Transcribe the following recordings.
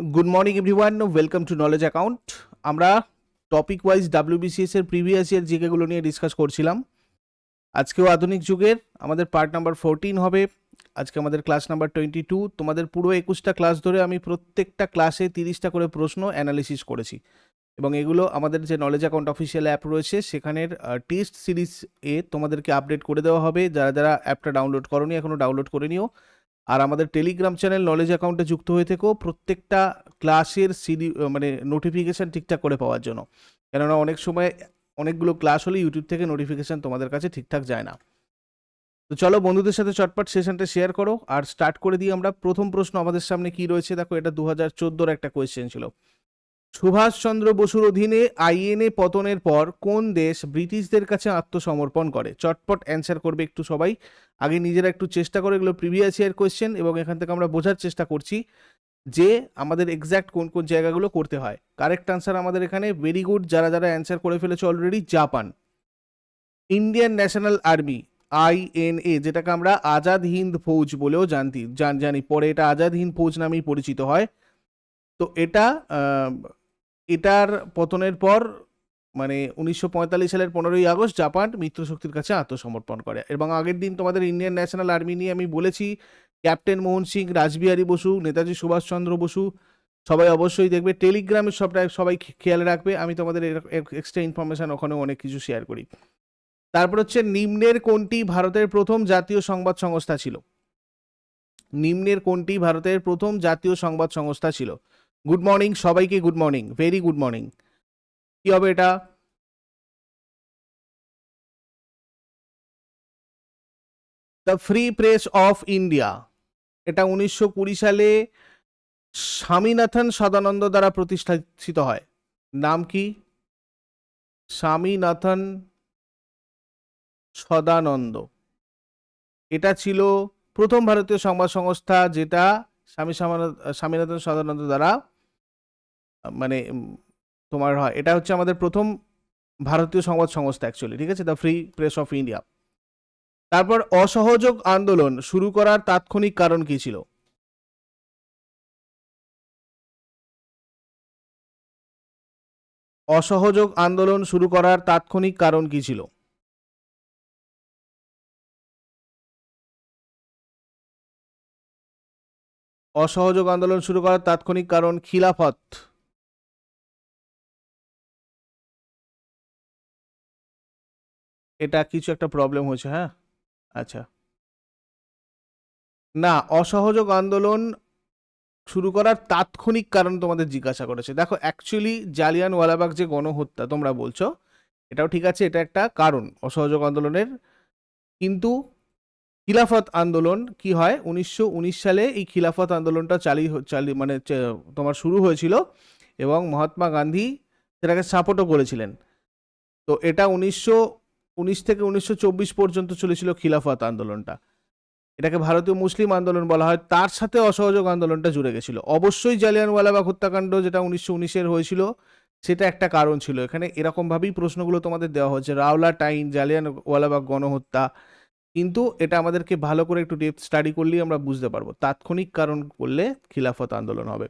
Good morning everyone welcome to knowledge account আমরা topic wise WBCS এর previous year জিকেগুলো নিয়ে ডিসকাস করছিলাম। আজকেও আধুনিক যুগের। আমাদের পার্ট নাম্বার ফোরটিন হবে। আজকে আমাদের ক্লাস নাম্বার টোয়েন্টি টু তোমাদের পুরো একুশটা ক্লাস ধরে আমি প্রত্যেকটা ক্লাসে তিরিশটা করে প্রশ্ন অ্যানালিসিস করেছি। এবং এগুলো আমাদের যে নলেজ অ্যাকাউন্ট অফিসিয়াল অ্যাপ রয়েছে, সেখানের টেস্ট সিরিজ এ তোমাদেরকে আপডেট করে দেওয়া হবে। যারা যারা অ্যাপটা ডাউনলোড করনি এখনও ডাউনলোড করে নিও। আর আমাদের টেলিগ্রাম চ্যানেল নলেজ অ্যাকাউন্টে যুক্ত হয়ে থেকেও প্রত্যেকটা ক্লাসের সিডি মানে নোটিফিকেশান ঠিকঠাক করে পাওয়ার জন্য। কেননা অনেক সময় অনেকগুলো ক্লাস হলে ইউটিউব থেকে নোটিফিকেশান তোমাদের কাছে ঠিকঠাক যায় না। তো চলো বন্ধুদের সাথে চটপট সেশনটা শেয়ার করো। আর স্টার্ট করে দিই আমরা। প্রথম প্রশ্ন আমাদের সামনে কি রয়েছে? দেখো এটা দু হাজার একটা কোয়েশ্চেন ছিল। সুভাষচন্দ্র বসুর অধীনে আইএনএ পতনের পর কোন দেশ ব্রিটিশদের কাছে আত্মসমর্পণ করে? চটপট অ্যান্সার করবে একটু সবাই। আগে নিজেরা একটু চেষ্টা করে, এগুলো প্রিভিয়াস ইয়ার কোয়েশ্চেন এবং এখান থেকে আমরা বোঝার চেষ্টা করছি যে আমাদের এক্স্যাক্ট কোন কোন জায়গাগুলো করতে হয়। কারেক্ট আনসার আমাদের এখানে ভেরি গুড যারা যারা অ্যান্সার করে ফেলেছে already Japan. Indian National Army INA যেটাকে আমরা আজাদ হিন্দ ফৌজ বলেও জানতি, জান পরে এটা আজাদ হিন্দ ফৌজ নামেই পরিচিত হয়। তো এটা এটার পতনের পর মানে উনিশশো পঁয়তাল্লিশ সালের পনেরোই আগস্ট জাপান মিত্রশক্তির কাছে আত্মসমর্পণ করে। এবং আগের দিন তোমাদের ইন্ডিয়ান ন্যাশনাল আর্মি নিয়ে আমি বলেছি, ক্যাপ্টেন মোহন সিং, রাসবিহারী বসু, নেতাজি সুভাষচন্দ্র বসু, সবাই অবশ্যই দেখবে। টেলিগ্রামে সবটা সবাই খেয়াল রাখবে। আমি তোমাদের এক্সট্রা ইনফরমেশন ওখানে অনেক কিছু শেয়ার করি। তারপর হচ্ছে নিম্নের কোনটি ভারতের প্রথম জাতীয় সংবাদ সংস্থা ছিল? নিম্নের কোনটি ভারতের প্রথম জাতীয় সংবাদ সংস্থা ছিল? গুড মর্নিং সবাইকে good morning very good morning কি হবে এটা? The free press of India এটা উনিশশো কুড়ি সালে স্বামীনাথন সদানন্দ দ্বারা প্রতিষ্ঠিত হয়। নাম কি? স্বামীনাথন সদানন্দ। এটা ছিল প্রথম ভারতীয় সংবাদ সংস্থা যেটা স্বামী স্বামীনাথন সদানন্দ দ্বারা মানে তোমার হয়, এটা হচ্ছে আমাদের প্রথম ভারতীয় সংবাদ সংস্থা অ্যাকচুয়ালি ঠিক আছে? The free press of India তারপর অসহযোগ আন্দোলন শুরু করার তাৎক্ষণিক কারণ কি ছিল? অসহযোগ আন্দোলন শুরু করার তাৎক্ষণিক কারণ কি ছিল? অসহযোগ আন্দোলন শুরু করার তাৎক্ষণিক কারণ খিলাফত। এটা কিছু একটা প্রবলেম হয়েছে হ্যাঁ? আচ্ছা। না, অসহযোগ আন্দোলন শুরু করার তাৎক্ষণিক কারণ তোমাদের জিজ্ঞাসা করেছে। দেখো অ্যাকচুয়ালি জালিয়ান ওয়ালাবাগ যে গণহত্যা তোমরা বলছো, এটাও ঠিক আছে, এটা একটা কারণ অসহযোগ আন্দোলনের। কিন্তু খিলাফত আন্দোলন কি হয়? উনিশশো উনিশ সালে এই খিলাফত আন্দোলনটা চালি চালি মানে তোমার শুরু হয়েছিল এবং মহাত্মা গান্ধী সেটাকে সাপোর্টও করেছিলেন। তো এটা উনিশশো উনিশ থেকে উনিশশো চব্বিশ পর্যন্ত চলেছিল খিলাফত আন্দোলনটা। এটাকে ভারতীয় মুসলিম আন্দোলন বলা হয়। তার সাথে অসহযোগ আন্দোলনটা জুড়ে গেছিল। অবশ্যই জালিয়ানওয়ালাবাগ হত্যাকাণ্ড যেটা উনিশশো উনিশের হয়েছিল, সেটা একটা কারণ ছিল। এখানে এরকমভাবেই প্রশ্নগুলো তোমাদের দেওয়া হচ্ছে রাওলা, টাইন জালিয়ানওয়ালাবাগ গণহত্যা। কিন্তু এটা আমাদেরকে ভালো করে একটু ডেপথ স্টাডি করলেই আমরা বুঝতে পারব। তাৎক্ষণিক কারণ করলে খিলাফত আন্দোলন হবে।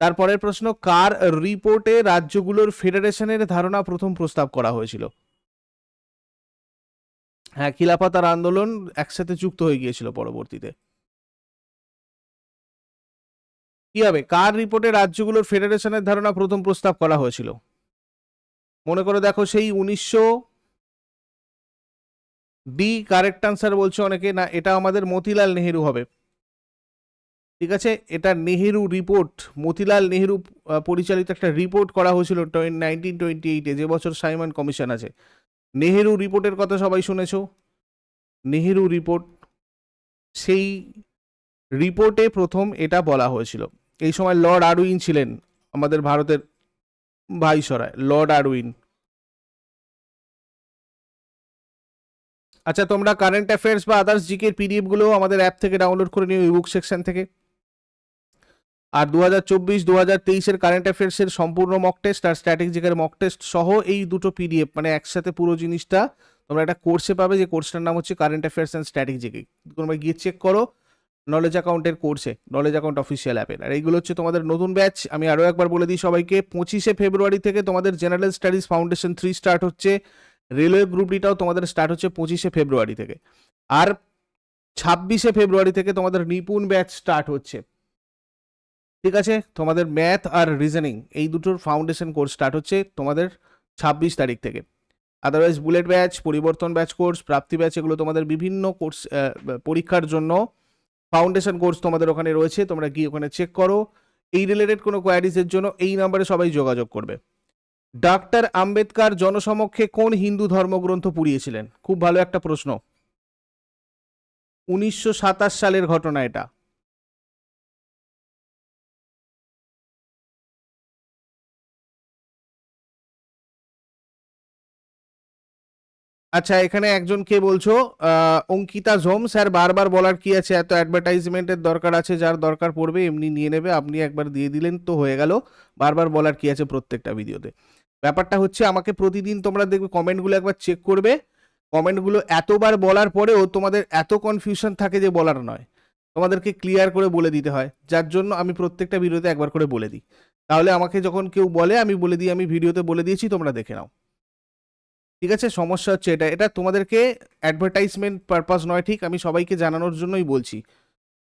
তারপরের প্রশ্ন, কার রিপোর্টে রাজ্যগুলোর ফেডারেশনের ধারণা প্রথম প্রস্তাব করা হয়েছিল? হ্যাঁ খিলাফত আর আন্দোলন একসাথে যুক্ত হয়ে গিয়েছিল পরবর্তীতে। কি হবে? কার রিপোর্টে রাজ্যগুলোর ফেডারেশনের ধারণা প্রথম প্রস্তাব করা হয়েছিল? মনে করে দেখো সেই উনিশশো বি কারেক্ট আনসার বলছে অনেকে, না, এটা আমাদের মতিলাল নেহেরু হবে। ঠিক আছে? এটা নেহেরু রিপোর্ট, মতিলাল নেহেরু পরিচালিত একটা রিপোর্ট করা হয়েছিল নাইনটিন টোয়েন্টি এইটে, যে বছর সাইমন কমিশন আছে। নেহেরু রিপোর্টের কথা সবাই শুনেছ? নেহেরু রিপোর্ট, সেই রিপোর্টে প্রথম এটা বলা হয়েছিল। এই সময় লর্ড আরউইন ছিলেন আমাদের ভারতের ভাইসরায়, লর্ড আরউইন। আচ্ছা তোমরা কারেন্ট অ্যাফেয়ার্স বা আদার্স জিকের পিডিএফগুলো আমাদের অ্যাপ থেকে ডাউনলোড করে নিও ইবুক সেকশন থেকে। আর দু হাজার চব্বিশ দু হাজার তেইশের কারেন্ট অ্যাফেয়ার্সের সম্পূর্ণ মক টেস্ট আর স্ট্র্যাটেজিকের মক টেস্ট সহ এই দুটো পিডিএফ মানে একসাথে পুরো জিনিসটা তোমরা একটা কোর্সে পাবে। যে কোর্সটার নাম হচ্ছে কারেন্ট অ্যাফেয়ার্স অ্যান্ড স্ট্র্যাটেজিক তোমরা গিয়ে চেক করো নলেজ অ্যাকাউন্টের কোর্সে নলেজ অ্যাকাউন্ট অফিসিয়াল অ্যাপের আর এইগুলো হচ্ছে তোমাদের নতুন ব্যাচ আমি আরও একবার বলে দিই সবাইকে, পঁচিশে ফেব্রুয়ারি থেকে তোমাদের general studies foundation three start হচ্ছে। রেলওয়ে গ্রুপ ডিটাও তোমাদের স্টার্ট হচ্ছে পঁচিশে ফেব্রুয়ারি থেকে। আর ছাব্বিশে ফেব্রুয়ারি থেকে তোমাদের নিপুণ ব্যাচ স্টার্ট হচ্ছে। ঠিক আছে? তোমাদের ম্যাথ আর রিজনিং এই দুটোর ফাউন্ডেশন কোর্স স্টার্ট হচ্ছে তোমাদের ছাব্বিশ তারিখ থেকে। আদারওয়াইজ বুলেট ব্যাচ পরিবর্তন ব্যাচ কোর্স প্রাপ্তি ব্যাচ এগুলো তোমাদের বিভিন্ন কোর্স পরীক্ষার জন্য ফাউন্ডেশন কোর্স তোমাদের ওখানে রয়েছে, তোমরা গিয়ে ওখানে চেক করো। এই রিলেটেড কোনো কোয়ারিজের জন্য এই নাম্বারে সবাই যোগাযোগ করবে। ডাক্তার আম্বেদকার জনসমক্ষে কোন হিন্দু ধর্মগ্রন্থ পুড়িয়েছিলেন? খুব ভালো একটা প্রশ্ন। উনিশশো সাতাশ সালের ঘটনা এটা। আচ্ছা এখানে একজন কে বলছো? অঙ্কিতা জোম, স্যার বারবার বলার কি আছে? এত অ্যাডভার্টাইজমেন্টের দরকার আছে, যার দরকার পড়বে, এমনি নিয়ে নেবে, আপনি একবার দিয়ে দিলেন তো হয়ে গেল। বারবার বলার কি আছে প্রত্যেকটা ভিডিওতে? ব্যাপারটা হচ্ছে, আমাকে প্রতিদিন তোমরা দেখবে, কমেন্টগুলো একবার চেক করবে। কমেন্টগুলো এতবার বলার পরেও তোমাদের এত কনফিউশন থাকে যে বলার নয়। তোমাদেরকে ক্লিয়ার করে বলে দিতে হয়। যার জন্য আমি প্রত্যেকটা ভিডিওতে একবার করে বলে দিই। তাহলে আমাকে যখন কেউ বলে, আমি বলে দিই, আমি ভিডিওতে বলে দিয়েছি, তোমরা দেখে নাও। ঠিক আছে? সমস্যা হচ্ছে এটা। এটা তোমাদেরকে অ্যাডভার্টাইজমেন্ট পারপাস নয়, ঠিক? আমি সবাইকে জানানোর জন্যই বলছি।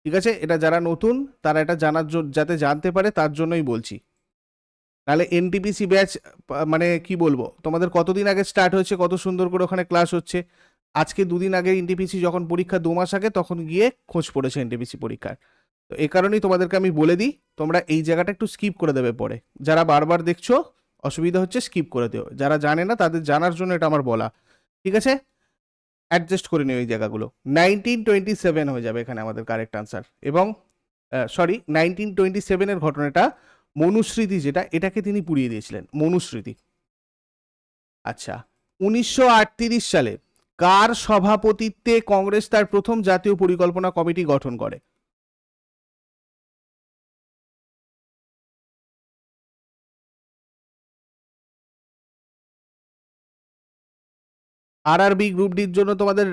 ঠিক আছে? এটা যারা নতুন, তারা এটা জানার যাতে জানতে পারে, তার জন্যই বলছি। নাহলে এনটিপিসি ব্যাচ মানে কি বলব? তোমাদের কতদিন আগে স্টার্ট হয়েছে? কত সুন্দর করে ওখানে ক্লাস হচ্ছে? আজকে দুদিন আগে এনটিপিসি যখন পরীক্ষা দু মাস আগে, তখন গিয়ে খোঁজ পড়েছে এনটিপিসি পরীক্ষার। তো এ কারণেই তোমাদেরকে আমি বলে দিই, তোমরা এই জায়গাটা একটু স্কিপ করে দেবে পরে। যারা বারবার দেখছ অসুবিধা হচ্ছে স্কিপ করে দিও। যারা জানে না, তাদের জানার জন্য এটা আমার বলা। ঠিক আছে? অ্যাডজাস্ট করে নিও এই জায়গাগুলো। নাইনটিন টোয়েন্টি সেভেন হয়ে যাবে এখানে আমাদের কারেক্ট আনসার এবং সরি নাইনটিন টোয়েন্টি সেভেনের ঘটনাটা মনুস্মৃতি যেটা, এটাকে তিনি পুড়িয়ে দিয়েছিলেন। মনুস্মৃতি। আচ্ছা উনিশশো আটত্রিশ সালে কার সভাপতিত্বে কংগ্রেস তার প্রথম জাতীয় পরিকল্পনা কমিটি গঠন করে? আর আর বি গ্রুপ ডির জন্য তোমাদের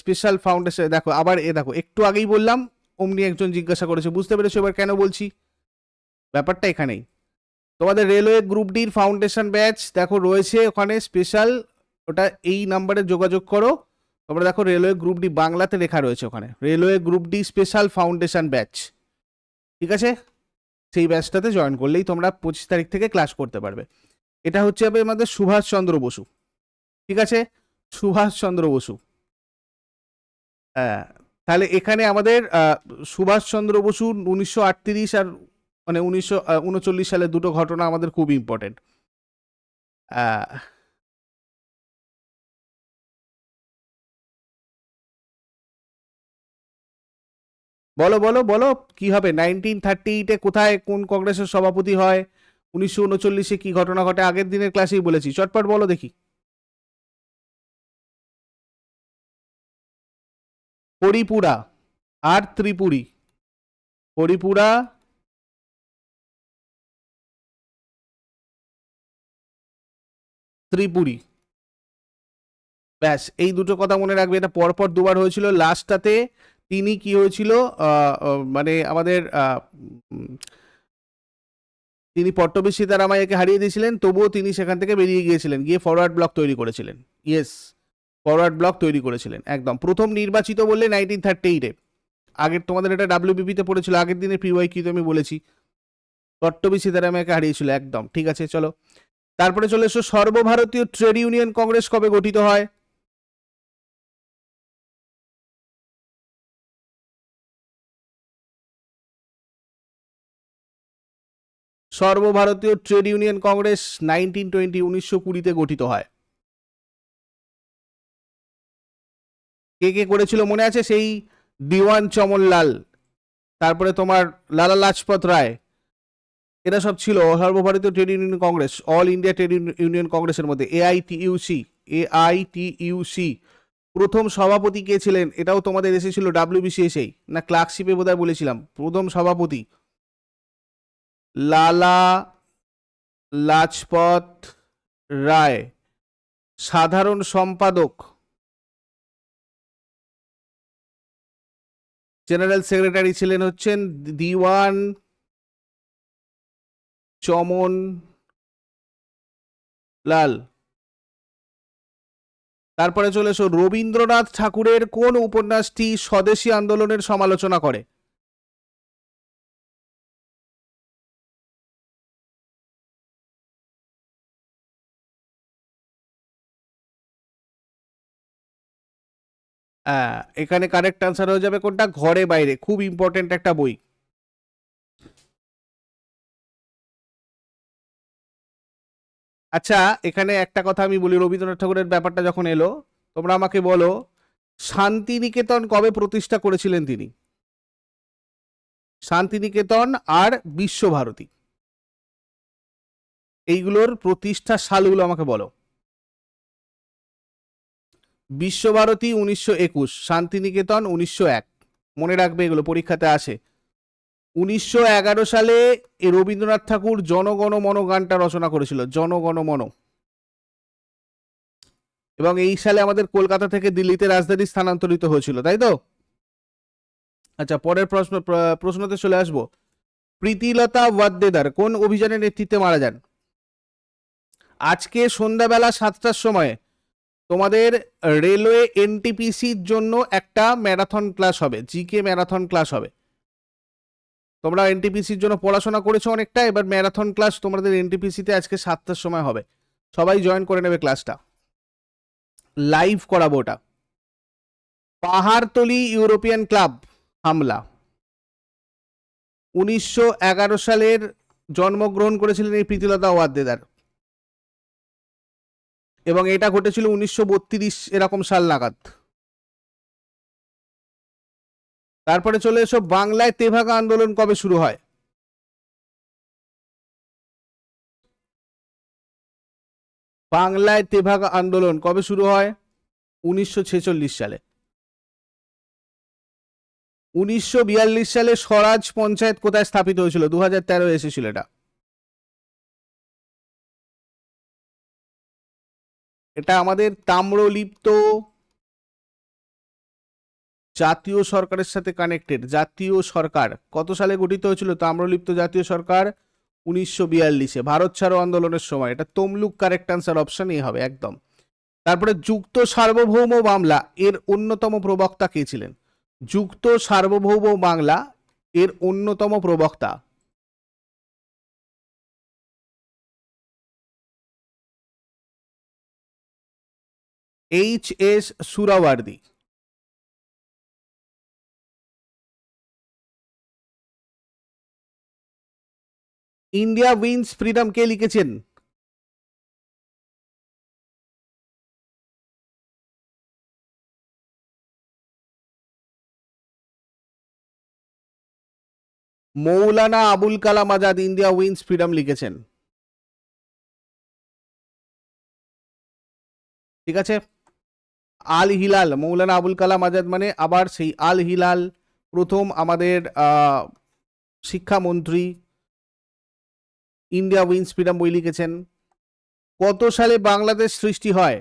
স্পেশাল ফাউন্ডেশন দেখো, আবার এ দেখো, একটু আগেই বললাম, অমনি একজন জিজ্ঞাসা করেছে, বুঝতে পেরেছ এবার কেন বলছি? ব্যাপারটা এখানেই। তোমাদের রেলওয়ে গ্রুপ ডির ফাউন্ডেশন ব্যাচ দেখো, রয়েছে ওখানে স্পেশাল ওটা এই নাম্বারে যোগাযোগ করো। তোমরা দেখো রেলওয়ে গ্রুপ ডি বাংলাতে লেখা রয়েছে ওখানে railway group D special foundation batch ঠিক আছে? সেই ব্যাচটাতে জয়েন করলেই তোমরা পঁচিশ তারিখ থেকে ক্লাস করতে পারবে। এটা হচ্ছে আমাদের সুভাষচন্দ্র বসু। ঠিক আছে? সুভাষচন্দ্র বসু। হ্যাঁ তাহলে এখানে আমাদের সুভাষচন্দ্র বসু উনিশশো আটত্রিশ আর মানে উনিশশো উনচল্লিশ সালের দুটো ঘটনা আমাদের খুব ইম্পর্টেন্ট বলো বলো বলো, কি হবে? নাইনটিন থার্টি এইটে কোথায়, কোন কংগ্রেসের সভাপতি হয়? উনিশশো উনচল্লিশে কি ঘটনা ঘটে? আগের দিনের ক্লাসেই বলেছি। চটপট বলো দেখি। হরিপুরা আর ত্রিপুরী। হরিপুরা ত্রিপুরী। ব্যাস, এই দুটো কথা মনে রাখবে। এটা পরপর দুবার হয়েছিল। লাস্টটাতে তিনি কি হয়েছিল? মানে আমাদের তিনি পট্টবী সীতারামাইয়াকে হারিয়ে দিয়েছিলেন, তবুও তিনি সেখান থেকে বেরিয়ে গিয়েছিলেন, গিয়ে ফরওয়ার্ড ব্লক তৈরি করেছিলেন। ইয়েস ফরওয়ার্ড ব্লক তৈরি করেছিলেন, একদম। প্রথম নির্বাচিত বললে নাইনটিন থার্টি এইটে আগের তোমাদের এটা ডাব্লিউবিপিতে পড়েছিল, আগের দিনে প্রিওয়াই কি আমি বলেছি। পট্টবী সীতারামাইয়াকে হারিয়েছিল, একদম। ঠিক আছে, চলো। তারপরে চলে এসো, সর্বভারতীয় ট্রেড ইউনিয়ন কংগ্রেস কবে গঠিত হয়? সর্বভারতীয় Trade Union Congress nineteen twenty উনিশশো কুড়িতে গঠিত হয়। কে কে করেছিল মনে আছে? সেই দিওয়ান চমনলাল, তারপরে তোমার লালা লাজপত রায়, এরা সব ছিল সর্বভারতীয় Trade Union Congress, All India Trade Union কংগ্রেসের মধ্যে, এআইটিইউসি এআইটিইউসি। প্রথম সভাপতি কে ছিলেন? এটাও তোমাদের এসেছিল ডাব্লিউবিসিএসেই না ক্লার্কশিপে বোধহয় বলেছিলাম। প্রথম সভাপতি লালা লাজপত রায়, সাধারণ সম্পাদক জেনারেল সেক্রেটারি ছিলেন হচ্ছেন দিওয়ান চমন লাল। তারপরে চলে এসো, রবীন্দ্রনাথ ঠাকুরের কোন উপন্যাসটি স্বদেশী আন্দোলনের সমালোচনা করে? এখানে কারেক্ট আনসার হয়ে যাবে কোনটা? ঘরে বাইরে। খুব ইম্পর্টেন্ট একটা বই। আচ্ছা এখানে একটা কথা আমি বলি, রবীন্দ্রনাথ ঠাকুরের ব্যাপারটা যখন এলো, তোমরা আমাকে বলো, শান্তিনিকেতন কবে প্রতিষ্ঠা করেছিলেন তিনি? শান্তিনিকেতন আর বিশ্বভারতী। এইগুলোর প্রতিষ্ঠা সালগুলো আমাকে বলো। বিশ্বভারতী উনিশশো একুশ, শান্তিনিকেতন উনিশশো এক। মনে রাখবে এগুলো, পরীক্ষাতে আসে। উনিশশো এগারো সালে রবীন্দ্রনাথ ঠাকুর জনগণ মন গানটা রচনা করেছিল, জনগণ মন। এবং এই সালে আমাদের কলকাতা থেকে দিল্লিতে রাজধানী স্থানান্তরিত হয়েছিল, তাই তো? আচ্ছা পরের প্রশ্ন প্রশ্নতে চলে আসব। প্রীতিলতা ওয়াদ্দেদার কোন অভিযানের নেতৃত্বে মারা যান? আজকে সন্ধ্যাবেলা সাতটার সময় তোমাদের রেলওয়ে এনটিপিসির জন্য একটা ম্যারাথন ক্লাস হবে, জিকে ম্যারাথন ক্লাস হবে। তোমরা এনটিপিসির জন্য পড়াশোনা করেছ অনেকটা, এবার ম্যারাথন ক্লাস তোমাদের এনটিপিসিতে আজকে সাতটার সময় হবে। সবাই জয়েন করে নেবে ক্লাসটা। লাইভ করাবো ওটা। পাহাড়তলি ইউরোপিয়ান ক্লাব হামলা। উনিশশো এগারো সালের জন্মগ্রহণ করেছিলেন এই প্রীতিলতা ওয়াদ্দেদার। এবং এটা ঘটেছিল উনিশশো বত্রিশ এরকম সাল নাগাদ। তারপরে চলে এসো, বাংলায় তেভাগা আন্দোলন কবে শুরু হয়? বাংলায় তেভাগা আন্দোলন কবে শুরু হয়? উনিশশো ছেচল্লিশ সালে। উনিশশো বিয়াল্লিশ সালে স্বরাজ পঞ্চায়েত কোথায় স্থাপিত হয়েছিল? দু হাজার তেরো এসেছিল এটা। এটা আমাদের তাম্রলিপ্ত জাতীয় সরকারের সাথে কানেক্টেড জাতীয় সরকার। কত সালে গঠিত হয়েছিল তাম্রলিপ্ত জাতীয় সরকার? উনিশশো বিয়াল্লিশে। ভারত ছাড়ো আন্দোলনের সময়। এটা তমলুক কারেক্ট আনসার অপশন এই হবে, একদম। তারপরে যুক্ত সার্বভৌম বাংলা, এর অন্যতম প্রবক্তা কে ছিলেন? যুক্ত সার্বভৌম বাংলা, এর অন্যতম প্রবক্তা। H S Suhrawardy India Wins Freedom কে লিখেছেন? Maulana Abul Kalam Azad India Wins Freedom লিখেছেন। ঠিক আছে? আল হিলাল, মৌলানা আবুল কালাম আজাদ মানে আবার সেই আল হিলাল প্রথম আমাদের শিক্ষামন্ত্রী, ইন্ডিয়া উইন্স ফ্রিডম বই লিখেছেন। কত সালে বাংলাদেশ সৃষ্টি হয়?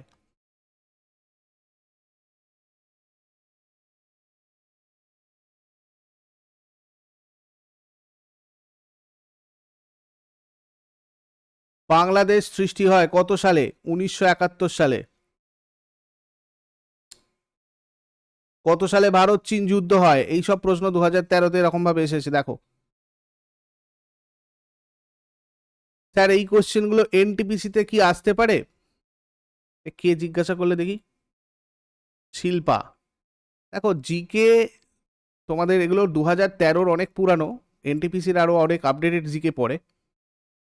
বাংলাদেশ সৃষ্টি হয় কত সালে? উনিশশো একাত্তর সালে। কত সালে ভারত চীন যুদ্ধ হয়? এই সব প্রশ্ন দু হাজার তেরোতে এরকম ভাবে এসেছে, দেখো। স্যার, এই কোশ্চেনগুলো এনটিপিসিতে কি আসতে পারে? কে জিজ্ঞাসা করলে দেখি? শিল্পা। দেখো, জিকে, তোমাদের এগুলো দু হাজার তেরোর অনেক পুরানো। এনটিপিসির আরও অনেক আপডেটেড জিকে পড়ে।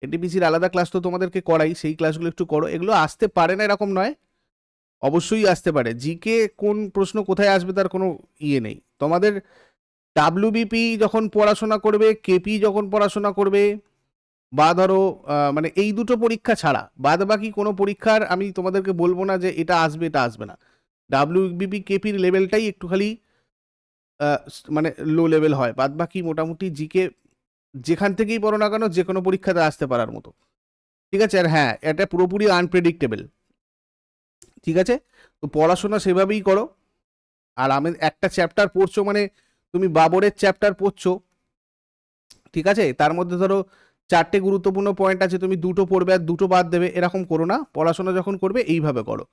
এনটিপিসির আলাদা ক্লাস তো তোমাদেরকে করাই, সেই ক্লাসগুলো একটু করো। এগুলো আসতে পারে না এরকম নয়। অবশ্যই আসতে পারে। জিকে কোন প্রশ্ন কোথায় আসবে তার কোনো ইয়ে নেই। তোমাদের ডাব্লিউবিপি যখন পড়াশোনা করবে কেপি যখন পড়াশোনা করবে, বা ধরো মানে এই দুটো পরীক্ষা ছাড়া বাদ বাকি কোনো পরীক্ষার আমি তোমাদেরকে বলব না যে এটা আসবে এটা আসবে না। ডাব্লিউবিপি কেপির লেভেলটাই একটু খালি মানে লো লেভেল হয়। বাদ বাকি মোটামুটি জিকে যেখান থেকেই পড়ো না কেন যে কোনো পরীক্ষাতে আসতে পারার মতো। ঠিক আছে? আর হ্যাঁ এটা পুরোপুরি আনপ্রেডিক্টেবল ঠিক আছে? তো পড়াশোনা সেভাবেই করো। আর আমি একটা চ্যাপ্টার পড়ছো মানে তুমি বাবরের চ্যাপ্টার পড়ছো। ঠিক আছে? তার মধ্যে ধরো চারটে গুরুত্বপূর্ণ পয়েন্ট আছে, তুমি দুটো পড়বে আর দুটো বাদ দেবে, এরকম করো না। পড়াশোনা যখন করবে, এইভাবে করো।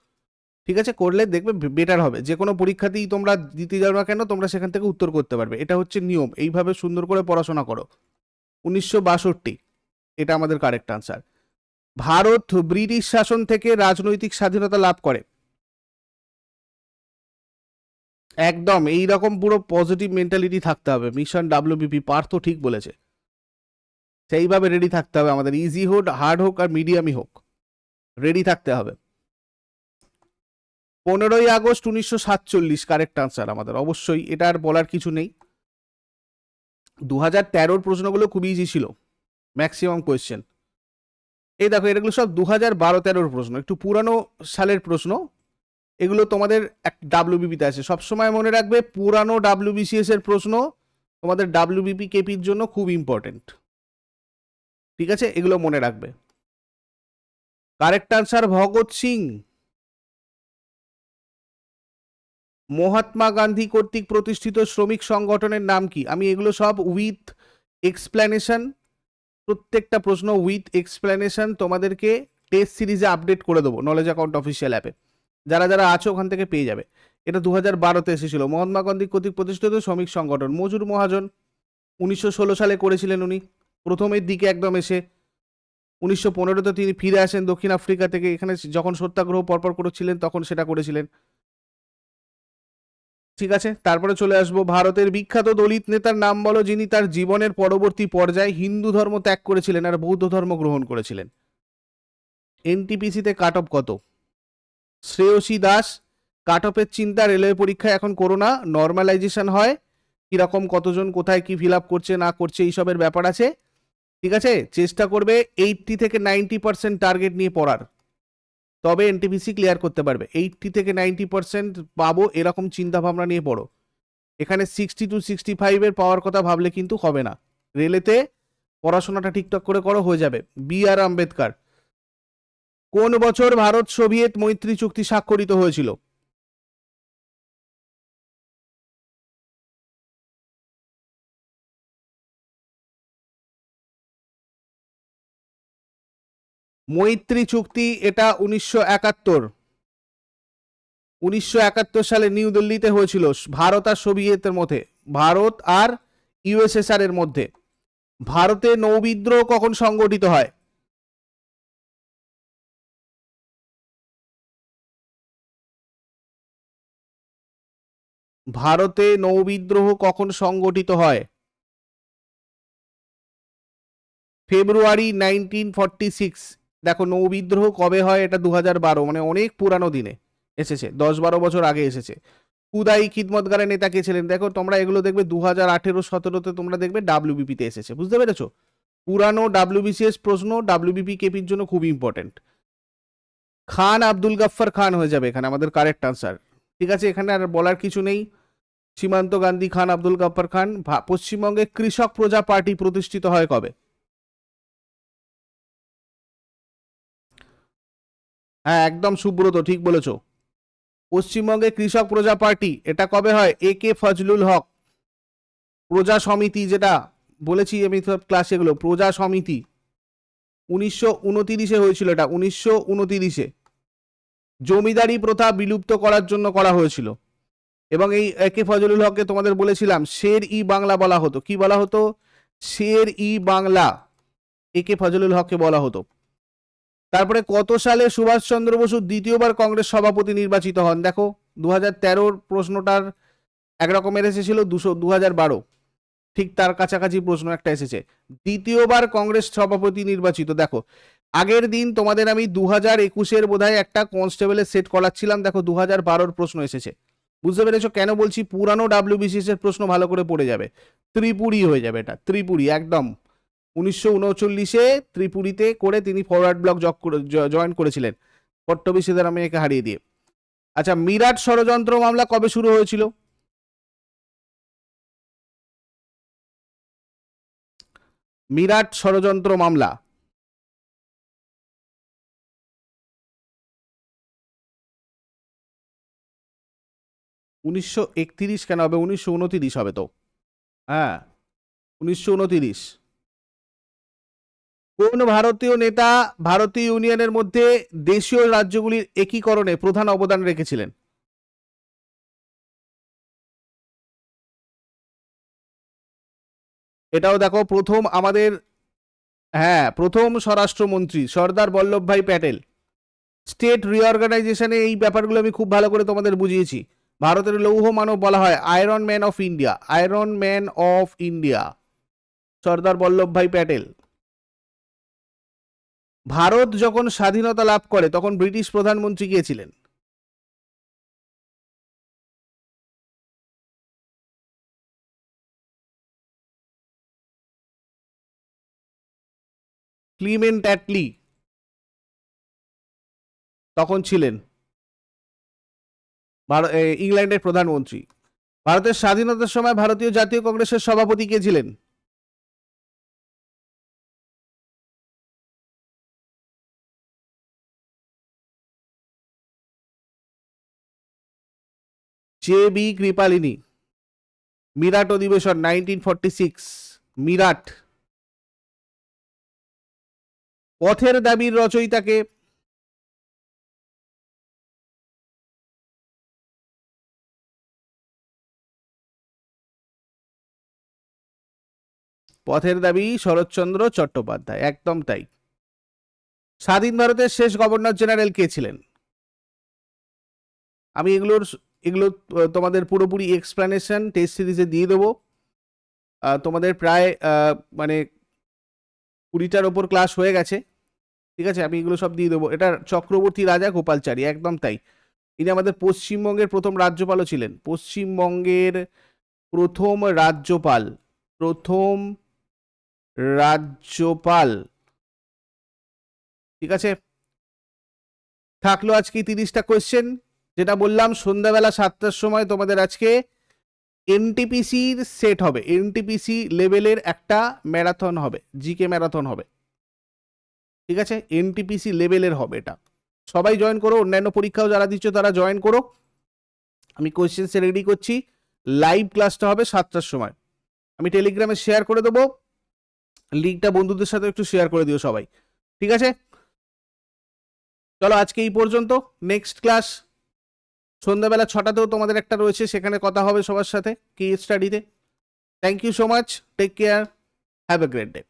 ঠিক আছে? করলে দেখবে বেটার হবে। যে কোনো পরীক্ষাতেই তোমরা দিতে যাও না কেন, তোমরা সেখান থেকে উত্তর করতে পারবে। এটা হচ্ছে নিয়ম। এইভাবে সুন্দর করে পড়াশোনা করো। উনিশশো বাষট্টি। এটা আমাদের কারেক্ট আনসার ভারত ব্রিটিশ শাসন থেকে রাজনৈতিক স্বাধীনতা লাভ করে। একদম এই রকম পুরো পজিটিভ মেন্টালিটি থাকতে হবে। মিশন ডাব্লিউবিপি পার্থ ঠিক বলেছে। সেইভাবে রেডি থাকতে হবে আমাদের। ইজি হোক হার্ড হোক আর মিডিয়ামই হোক রেডি থাকতে হবে। পনেরোই আগস্ট উনিশশো সাতচল্লিশ কারেক্ট আনসার আমাদের। অবশ্যই এটা আর বলার কিছু নেই। দু হাজার তেরোর প্রশ্নগুলো খুব ইজি ছিল। ম্যাক্সিমাম কোয়েশ্চেন এই দেখো, এগুলো সব দু হাজার বারো তেরোর প্রশ্ন, একটু পুরানো সালের প্রশ্ন। এগুলো তোমাদের এক ডাব্লিউবিপিতে আছে। সবসময় মনে রাখবে, পুরানো ডাব্লিউবিসিএস এর প্রশ্ন তোমাদের ডাব্লিউবিপি কেপির জন্য খুব ইম্পর্টেন্ট ঠিক আছে? এগুলো মনে রাখবে। Correct answer Bhagat Singh. Mahatma Gandhi কর্তৃক প্রতিষ্ঠিত শ্রমিক সংগঠনের নাম কি? আমি এগুলো সব উইথ এক্সপ্লেনেশন প্রত্যেকটা প্রশ্ন উইথ এক্সপ্লেনেশন তোমাদেরকে টেস্ট সিরিজে আপডেট করে দেবো নলেজ অ্যাকাউন্ট অফিসিয়াল অ্যাপে যারা যারা আছো ওখান থেকে পেয়ে যাবে। এটা দু হাজার বারোতে এসেছিল। মহাত্মা গান্ধী কর্তৃক প্রতিষ্ঠিত শ্রমিক সংগঠন, মজুর মহাজন। উনিশশো ষোলো সালে করেছিলেন উনি। প্রথমের দিকে একদম এসে উনিশশো পনেরোতে তিনি ফিরে আসেন দক্ষিণ আফ্রিকা থেকে। এখানে যখন সত্যাগ্রহ পরপর করেছিলেন, তখন সেটা করেছিলেন। ঠিক আছে? তারপরে চলে আসব ভারতের বিখ্যাত দলিত নেতার নাম বলো, যিনি তার জীবনের পরবর্তী পর্যায়ে হিন্দু ধর্ম ত্যাগ করেছিলেন আর বৌদ্ধ ধর্ম গ্রহণ করেছিলেন। এনটিপিসিতে কাট অফ কত? শ্রেয়সী দাস, কাট অফের চিন্তা রেলওয়ে পরীক্ষায় এখন করোনা, নর্মালাইজেশন হয়, কীরকম, কতজন, কোথায়, কি ফিল আপ করছে, না করছে, এইসবের ব্যাপার আছে। ঠিক আছে? চেষ্টা করবে এইটটি থেকে নাইনটি পার্সেন্ট টার্গেট নিয়ে পড়ার। তবে এনটিপিসি ক্লিয়ার করতে পারবে। এইটটি থেকে নাইনটি পার্সেন্ট পাবো, এরকম চিন্তাভাবনা নিয়ে পড়ো। এখানে সিক্সটি টু সিক্সটি ফাইভের পাওয়ার কথা ভাবলে কিন্তু হবে না। রেলেতে পড়াশোনাটা ঠিকঠাক করে করো, হয়ে যাবে। B R Ambedkar. কোন বছর ভারত সোভিয়েত মৈত্রী চুক্তি স্বাক্ষরিত হয়েছিল? মৈত্রী চুক্তি এটা উনিশশো একাত্তর। উনিশশো একাত্তর সালে নিউ দিল্লিতে হয়েছিল ভারত আর সোভিয়েতের মধ্যে, ভারত আর ইউএসএসআর এর মধ্যে। ভারতে নৌবিদ্রোহ কখন সংগঠিত হয়? ভারতে নৌবিদ্রোহ কখন সংগঠিত হয়? February nineteen forty six. দেখো নৌ বিদ্রোহ কবে হয় এটা দু বারো মানে অনেক পুরানো দিনে এসেছে, দশ বারো বছর আগে এসেছে। কুদাই খিদমতগারের নেতা কে ছিলেন? দেখো তোমরা এগুলো দেখবে দু হাজার আঠেরো, সতেরোতে তোমরা দেখবে ডাব্লিউবিপিতে এসেছে, বুঝতে পেরেছ? পুরানো ডাব্লিউবিসিএস প্রশ্ন ডাব্লিউবিপি কেপির জন্য খুব ইম্পর্টেন্ট খান আব্দুল গাফফার খান হয়ে যাবে এখানে, আমাদের কারেক্ট আনসার ঠিক আছে, এখানে আর বলার কিছু নেই। সীমান্ত গান্ধী খান, আব্দুল গাফফার খান পশ্চিমবঙ্গে কৃষক প্রজা পার্টি প্রতিষ্ঠিত হয় কবে? হ্যাঁ একদম সুব্রত, ঠিক বলেছ। পশ্চিমবঙ্গে কৃষক প্রজা পার্টি, এটা কবে হয়? এ কে ফজলুল হক, প্রজা সমিতি যেটা, বলেছি আমি ক্লাসে এগুলো, প্রজা সমিতি। উনিশশো উনতিরিশে হয়েছিল এটা, উনিশশো উনতিরিশে। জমিদারি প্রথা বিলুপ্ত করার জন্য করা হয়েছিল। এবং এই একে ফজলুল হককে তোমাদের বলেছিলাম, শের ই বাংলা বলা হতো। কি বলা হতো? শের ই বাংলা, এ কে ফজলুল হককে বলা হতো। তারপরে কত সালে সুভাষচন্দ্র বসু দ্বিতীয়বার কংগ্রেস সভাপতি নির্বাচিত হন? দেখো দু হাজার তেরোর প্রশ্নটার একরকমের এসেছিল দুশো দু হাজার বারো। ঠিক তার কাছাকাছি প্রশ্ন একটা এসেছে। দ্বিতীয়বার কংগ্রেস সভাপতি নির্বাচিত। দেখো, আগের দিন তোমাদের আমি দু হাজার একুশের বোধহয় একটা কনস্টেবলের সেট করাচ্ছিলাম। দেখো দু হাজার বারোর প্রশ্ন এসেছে। বুঝতে পেরেছ? কেন বলছি? পুরানো ডাব্লিউবিসিএস এর প্রশ্ন ভালো করে পড়ে যাবে। ত্রিপুরি হয়ে যাবে এটা। ত্রিপুরি, একদম। উনিশশো উনচল্লিশে ত্রিপুরীতে করে তিনি ফরওয়ার্ড ব্লক জয়েন করেছিলেন। পট্টবী সীতারামাইয়াকে হারিয়ে দিয়ে। আচ্ছা মিরাট ষড়যন্ত্র মামলা কবে শুরু হয়েছিল? মিরাট ষড়যন্ত্র মামলা। উনিশশো একতিরিশ কেন হবে? উনিশশো উনতিরিশ হবে তো। হ্যাঁ উনিশশো উনতিরিশ। কোন ভারতীয় নেতা ভারতীয় ইউনিয়নের মধ্যে দেশীয় রাজ্যগুলির একীকরণে প্রধান অবদান রেখেছিলেন? এটাও দেখো, প্রথম আমাদের হ্যাঁ প্রথম স্বরাষ্ট্রমন্ত্রী সর্দার বল্লভভাই প্যাটেল। স্টেট রিঅর্গানাইজেশনে এই ব্যাপারগুলো আমি খুব ভালো করে তোমাদের বুঝিয়েছি। ভারতের লৌহ মানব বলা হয় iron man of India, iron man of India, Sardar Vallabhbhai Patel. Bharat যখন স্বাধীনতা লাভ করে, তখন ব্রিটিশ প্রধানমন্ত্রী কে ছিলেন? Clement Attlee. তখন ছিলেন ইংল্যান্ডের প্রধানমন্ত্রী। ভারতের স্বাধীনতার সময় ভারতীয় জাতীয় কংগ্রেসের সভাপতি কে ছিলেন? J B Kripalani. মিরাট অধিবেশন নাইনটিন ফর্টি সিক্স মিরাট। পথের দাবির রচয়িতাকে পথের দাবি শরৎচন্দ্র চট্টোপাধ্যায়, একদম তাই। স্বাধীন ভারতের শেষ গভর্নর জেনারেল কে ছিলেন? আমি এগুলোর এগুলো তোমাদের পুরোপুরি এক্সপ্লানেশন টেস্ট সিরিজে দিয়ে দেবো। তোমাদের প্রায় মানে কুড়িটার ওপর ক্লাস হয়ে গেছে। ঠিক আছে? আমি এগুলো সব দিয়ে দেবো। এটা চক্রবর্তী রাজা গোপালচারী, একদম তাই। ইনি আমাদের পশ্চিমবঙ্গের প্রথম রাজ্যপালও ছিলেন। পশ্চিমবঙ্গের প্রথম রাজ্যপাল প্রথম রাজ্যপাল। ঠিক আছে? থাকল আজকে তিরিশটা কোয়েশ্চেন যেটা বললাম সন্ধ্যাবেলা সাতটার সময় তোমাদের আজকে এনটিপিসির সেট হবে। এনটিপিসি লেভেলের একটা ম্যারাথন হবে, জিকে ম্যারাথন হবে। ঠিক আছে? এনটিপিসি লেভেলের হবে এটা। সবাই জয়েন করো, অন্যান্য পরীক্ষাও যারা দিচ্ছ তারা জয়েন করো। আমি কোয়েশ্চেন্স রেডি করছি। লাইভ ক্লাসটা হবে সাতটার সময়। আমি টেলিগ্রামে শেয়ার করে দেবো। লিঙ্কটা বন্ধুদের সাথে একটু শেয়ার করে দিও সবাই। ঠিক আছে? চলো আজকে এই পর্যন্ত। নেক্সট ক্লাস সন্ধ্যাবেলা ছটাতেও তোমাদের একটা রয়েছে, সেখানে কথা হবে সবার সাথে কি স্টাডিতে thank you so much take care have a great day